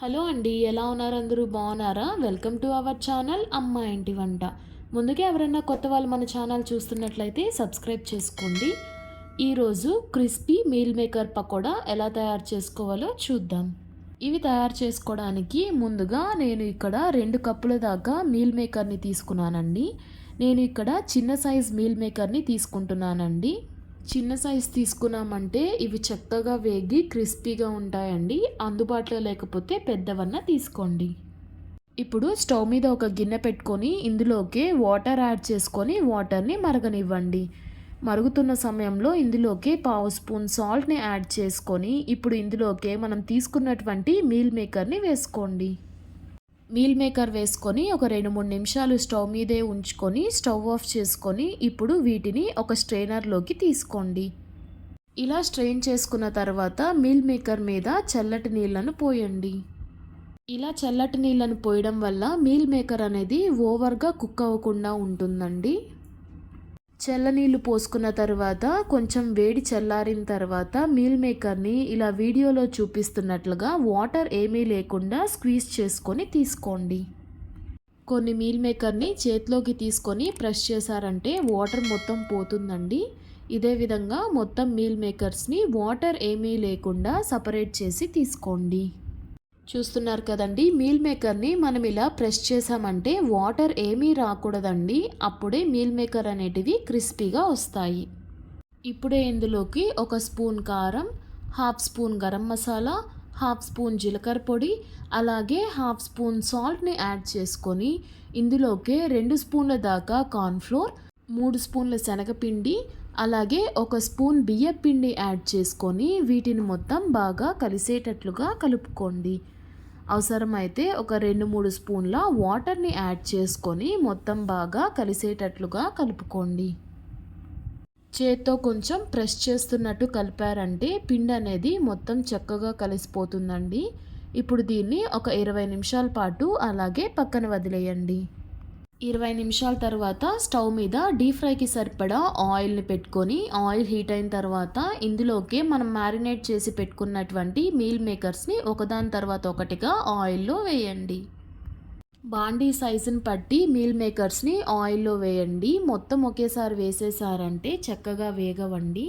Hello అండి ఎలా ఉన్నారు అందరూ? బాగున్నారా? వెల్కమ్ టు అవర్ ఛానల్ అమ్మ ఇంటి వంట. ముందుగా ఎవరైనా కొత్త వాళ్ళు మన ఛానల్ చూస్తున్నట్లయితే సబ్స్క్రైబ్ చేసుకోండి. ఈరోజు క్రిస్పీ మీల్ మేకర్ పకోడా ఎలా తయారు చేసుకోవాలో చూద్దాం. ఇవి తయారు చేసుకోవడానికి ముందుగా నేను ఇక్కడ రెండు కప్పుల దాకా మీల్ మేకర్ని తీసుకున్నానండి. నేను ఇక్కడ చిన్న సైజ్ మీల్ మేకర్ని తీసుకుంటున్నానండి. చిన్న సైజ్ తీసుకున్నామంటే ఇవి చక్కగా వేగి క్రిస్పీగా ఉంటాయండి. అందుబాటులో లేకపోతే పెద్దవన్న తీసుకోండి. ఇప్పుడు స్టవ్ మీద ఒక గిన్నె పెట్టుకొని ఇందులోకి వాటర్ యాడ్ చేసుకొని వాటర్ని మరగనివ్వండి. మరుగుతున్న సమయంలో ఇందులోకి పావు స్పూన్ సాల్ట్ని యాడ్ చేసుకొని ఇప్పుడు ఇందులోకి మనం తీసుకున్నటువంటి మీల్ మేకర్ని వేసుకోండి. మీల్ మేకర్ వేసుకొని ఒక రెండు మూడు నిమిషాలు స్టవ్ మీదే ఉంచుకొని స్టవ్ ఆఫ్ చేసుకొని ఇప్పుడు వీటిని ఒక స్ట్రెయినర్లోకి తీసుకోండి. ఇలా స్ట్రెయిన్ చేసుకున్న తర్వాత మీల్ మేకర్ మీద చల్లటి నీళ్ళను పోయండి. ఇలా చల్లటి నీళ్ళను పోయడం వల్ల మీల్ మేకర్ అనేది ఓవర్గా కుక్ అవ్వకుండా ఉంటుందండి. చల్లనీళ్ళు పోసుకున్న తర్వాత కొంచెం వేడి చల్లారిన తర్వాత మీల్ మేకర్ని ఇలా వీడియోలో చూపిస్తున్నట్లుగా వాటర్ ఏమీ లేకుండా స్క్వీజ్ చేసుకొని తీసుకోండి. కొన్ని మీల్ మేకర్ని చేతిలోకి తీసుకొని ప్రెస్ చేశారంటే వాటర్ మొత్తం పోతుందండి. ఇదే విధంగా మొత్తం మీల్ మేకర్స్ని వాటర్ ఏమీ లేకుండా సపరేట్ చేసి తీసుకోండి. చూస్తున్నారు కదండి. మీల్ మేకర్ని మనం ఇలా ప్రెస్ చేసామంటే వాటర్ ఏమీ రాకూడదండి. అప్పుడే మీల్ మేకర్ అనేటివి క్రిస్పీగా వస్తాయి. ఇప్పుడే ఇందులోకి ఒక స్పూన్ కారం half spoon garam masala half spoon జీలకర్ర పొడి అలాగే హాఫ్ స్పూన్ సాల్ట్ని యాడ్ చేసుకొని ఇందులోకి రెండు స్పూన్ల దాకా కార్న్ఫ్లోర్ మూడు స్పూన్ల శనగపిండి అలాగే ఒక స్పూన్ బియ్యపిండి యాడ్ చేసుకొని వీటిని మొత్తం బాగా కలిసేటట్లుగా కలుపుకోండి. అవసరమైతే ఒక రెండు మూడు స్పూన్ల వాటర్ని యాడ్ చేసుకొని మొత్తం బాగా కలిసేటట్లుగా కలుపుకోండి. చేత్తో కొంచెం ప్రెస్ చేస్తున్నట్టు కలిపారంటే పిండి అనేది మొత్తం చక్కగా కలిసిపోతుందండి. ఇప్పుడు దీన్ని ఒక ఇరవై నిమిషాల పాటు అలాగే పక్కన వదిలేయండి. ఇరవై నిమిషాల తర్వాత స్టవ్ మీద డీప్ ఫ్రైకి సరిపడా ఆయిల్ని పెట్టుకొని ఆయిల్ హీట్ అయిన తర్వాత ఇందులోకి మనం మ్యారినేట్ చేసి పెట్టుకున్నటువంటి మీల్ మేకర్స్ని ఒకదాని తర్వాత ఒకటిగా ఆయిల్లో వేయండి. బాండీ సైజుని పట్టి మీల్ మేకర్స్ని ఆయిల్లో వేయండి. మొత్తం ఒకేసారి వేసేసారంటే చక్కగా వేగవండి.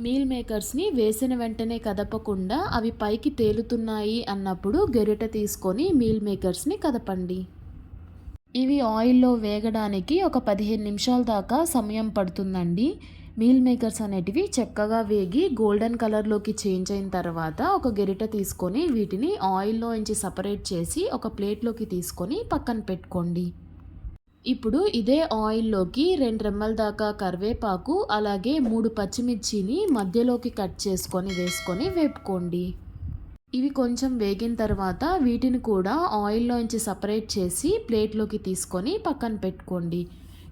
మీల్ మేకర్స్ని వేసిన వెంటనే కదపకుండా అవి పైకి తేలుతున్నాయి అన్నప్పుడు గెరిట తీసుకొని మీల్ మేకర్స్ని కదపండి. ఇవి ఆయిల్లో వేగడానికి ఒక పదిహేను నిమిషాల దాకా సమయం పడుతుందండి. మీల్ మేకర్స్ అనేటివి చక్కగా వేగి గోల్డెన్ కలర్లోకి చేంజ్ అయిన తర్వాత ఒక గెరిట తీసుకొని వీటిని ఆయిల్లో నుంచి సపరేట్ చేసి ఒక ప్లేట్లోకి తీసుకొని పక్కన పెట్టుకోండి. ఇప్పుడు ఇదే ఆయిల్లోకి రెండు రెమ్మల దాకా కరివేపాకు అలాగే మూడు పచ్చిమిర్చిని మధ్యలోకి కట్ చేసుకొని వేసుకొని వేపుకోండి. ఇవి కొంచెం వేగిన తర్వాత వీటిని కూడా ఆయిల్లోంచి సపరేట్ చేసి ప్లేట్లోకి తీసుకొని పక్కన పెట్టుకోండి.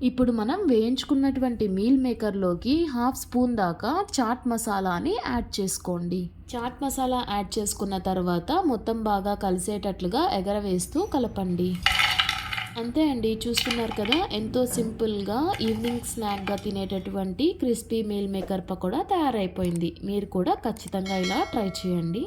ఇప్పుడు మనం వేయించుకున్నటువంటి మీల్ మేకర్లోకి హాఫ్ స్పూన్ దాకా చాట్ మసాలాని యాడ్ చేసుకోండి. చాట్ మసాలా యాడ్ చేసుకున్న తర్వాత మొత్తం బాగా కలిసేటట్లుగా ఎగరవేస్తూ కలపండి. అంతే అండి చూస్తున్నారు కదా ఎంతో సింపుల్గా ఈవినింగ్ స్నాక్గా తినేటటువంటి క్రిస్పీ మీల్ మేకర్ పకోడా తయారైపోయింది. మీరు కూడా ఖచ్చితంగా ఇలా ట్రై చేయండి.